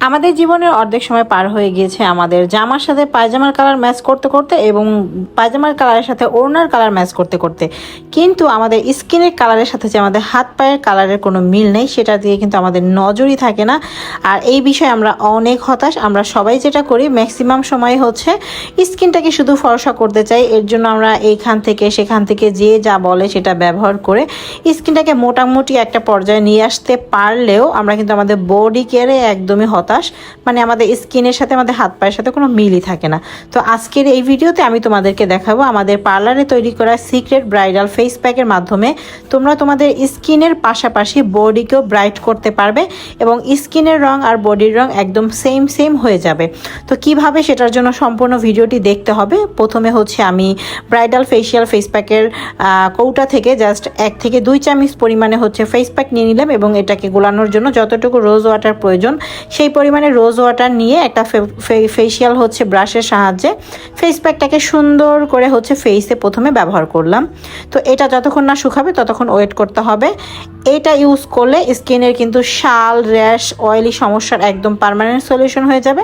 আমাদের জীবনের অর্ধেক সময় পার হয়ে গিয়েছে আমাদের। জামার সাথে পায়জামার কালার ম্যাচ করতে করতে এবং পায়জামার কালারের সাথে ওড়নার কালার ম্যাচ করতে করতে। কিন্তু আমাদের স্কিনের কালারের সাথে যে আমাদের হাত পায়ের কালারের কোনো মিল নেই, সেটা দিয়ে কিন্তু আমাদের নজরই থাকে না। আর এই বিষয়ে আমরা অনেক হতাশ। আমরা সবাই যেটা করি ম্যাক্সিমাম সময় হচ্ছে স্কিনটাকে শুধু ফর্সা করতে চাই। এর জন্য আমরা এইখান থেকে, সেখান থেকে যে যা বলে সেটা ব্যবহার করে স্কিনটাকে মোটামুটি একটা পর্যায়ে নিয়ে আসতে পারলেও আমরা কিন্তু আমাদের বডি কেয়ারে একদমই হতাশ মানে আমাদের স্কিনের সাথে, আমাদের হাত পায়ের সাথে কোনো মিলই থাকে না। তো আজকের এই ভিডিওতে আমি তোমাদেরকে দেখাবো আমাদের পার্লারে তৈরি করা সিক্রেট ব্রাইডাল ফেস প্যাকের মাধ্যমে তোমরা তোমাদের স্কিনের পাশাপাশি বডিকেও ব্রাইট করতে পারবে এবং স্কিনের রং আর বডির রং একদম সেম সেম হয়ে যাবে। তো কীভাবে সেটার জন্য সম্পূর্ণ ভিডিওটি দেখতে হবে? প্রথমে হচ্ছে আমি ব্রাইডাল ফেসিয়াল ফেস প্যাকের কৌটা থেকে জাস্ট এক থেকে দুই চামচ পরিমাণে হচ্ছে ফেস প্যাক নিয়ে নিলাম এবং এটাকে গোলানোর জন্য যতটুকু রোজ ওয়াটার প্রয়োজন, সেই পরিমাণে রোজ ওয়াটার নিয়ে একটা ফেসিয়াল হচ্ছে ব্রাশের সাহায্যে। ফেস প্যাকটাকে সুন্দর করে হচ্ছে ফেসে প্রথমে ব্যবহার করলাম। তো এটা যতক্ষণ না শুকাবে ততক্ষণ ওয়েট করতে হবে। এটা ইউজ করলে স্কিনের কিন্তু শাল, র্যাশ অয়েলি সমস্যার একদম পারমানেন্ট সলিউশন হয়ে যাবে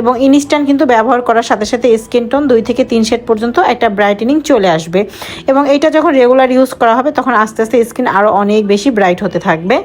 এবং ইনস্ট্যান্ট কিন্তু ব্যবহার করার সাথে সাথে স্কিন টোন দুই থেকে তিন শেড পর্যন্ত একটা ব্রাইটেনিং চলে আসবে। এবং এটা যখন রেগুলার ইউজ করা হবে তখন আস্তে আস্তে স্কিন আরও অনেক বেশি ব্রাইট হতে থাকবে।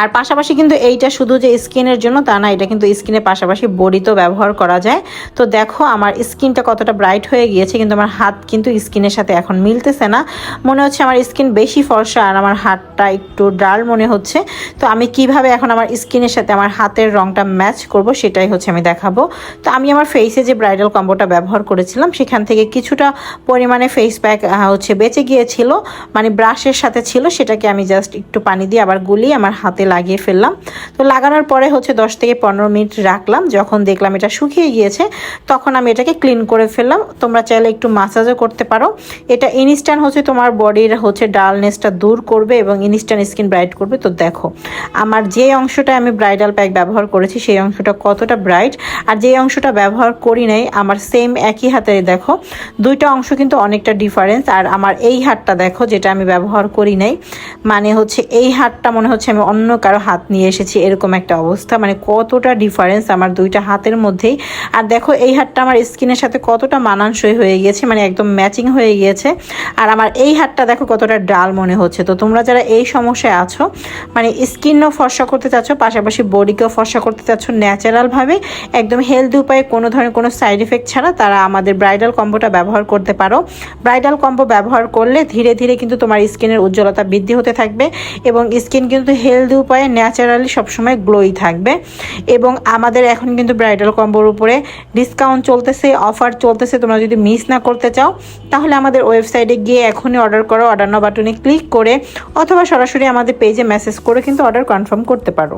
আর পাশাপাশি কিন্তু এইটা শুধু যে স্কিনের জন্য তা না, এটা কিন্তু স্কিনের পাশাপাশি বডিতেও ব্যবহার করা যায়। তো দেখো আমার স্কিনটা কতটা ব্রাইট হয়ে গিয়েছে, কিন্তু আমার হাত কিন্তু স্কিনের সাথে এখন মিলতেছে না। মনে হচ্ছে আমার স্কিন বেশি ফর্সা আর আমার হাতটা একটু ডাল মনে হচ্ছে। তো আমি কীভাবে এখন আমার স্কিনের সাথে আমার হাতের রংটা ম্যাচ করব সেটাই হচ্ছে আমি দেখাবো। তো আমি আমার ফেসে যে ব্রাইডাল কম্বোটা ব্যবহার করেছিলাম, সেখান থেকে কিছুটা পরিমাণে ফেস প্যাক হচ্ছে বেঁচে গিয়েছিল। মানে ব্রাশের সাথে ছিল, সেটাকে আমি জাস্ট একটু পানি দিয়ে আবার গুলিয়ে আমার হাতে লাগিয়ে ফেললাম। তো লাগানোর পরে হচ্ছে দশ থেকে পনেরো মিনিট রাখলাম। যখন দেখলাম এটা শুকিয়ে গিয়েছে, তখন আমি এটাকে ক্লিন করে ফেললাম। তোমরা চাইলে একটু মাসাজও করতে পারো। এটা ইনস্ট্যান্ট হচ্ছে তোমার বডির হচ্ছে ডালনেসটা দূর করবে এবং ইনস্ট্যান্ট স্কিন ব্রাইট করবে। তো দেখো, আমার যে অংশটা আমি ব্রাইডাল প্যাক ব্যবহার করেছি, সেই অংশটা কতটা ব্রাইট আর যে অংশটা ব্যবহার করি নাই, আমার সেম একই হাতে দেখো, দুইটা অংশ কিন্তু অনেকটা ডিফারেন্স আর আমার এই হাতটা দেখো, যেটা আমি ব্যবহার করি নাই মানে হচ্ছে এই হাতটা মনে হচ্ছে আমি অন্য কারও হাত নিয়ে এসেছি, এরকম একটা অবস্থা। মানে কতটা ডিফারেন্স আমার দুইটা হাতের মধ্যেই। আর দেখো, এই হাতটা আমার স্কিনের সাথে কতটা মানানসই হয়ে গিয়েছে মানে একদম ম্যাচিং হয়ে গিয়েছে। আর আমার এই হাতটা দেখো, কতটা ডাল মনে হচ্ছে। তো তোমরা যারা এই সমস্যায় আছো মানে স্কিনও ফর্সা করতে চাচ্ছ, পাশাপাশি বডিকেও ফর্সা করতে চাচ্ছ ন্যাচারালভাবে একদম হেলদি উপায়ে কোনো ধরনের কোনো সাইড এফেক্ট ছাড়া তারা আমাদের ব্রাইডাল কম্বোটা ব্যবহার করতে পারো। ব্রাইডাল কম্বো ব্যবহার করলে ধীরে ধীরে কিন্তু তোমার স্কিনের উজ্জ্বলতা বৃদ্ধি হতে থাকবে এবং স্কিন কিন্তু হেলদি উপায়ে ন্যাচারালি সবসময় গ্লোই থাকবে। এবং আমাদের এখন কিন্তু ব্রাইডাল কম্বোর উপরে ডিসকাউন্ট চলতেছে অফার চলতেছে, তোমরা যদি মিস না করতে চাও, তাহলে আমাদের ওয়েবসাইটে গিয়ে এখনই অর্ডার করো অর্ডার নাও বাটনে ক্লিক করে, অথবা সরাসরি আমাদের পেজে মেসেজ করে কিন্তু অর্ডার কনফার্ম করতে পারো।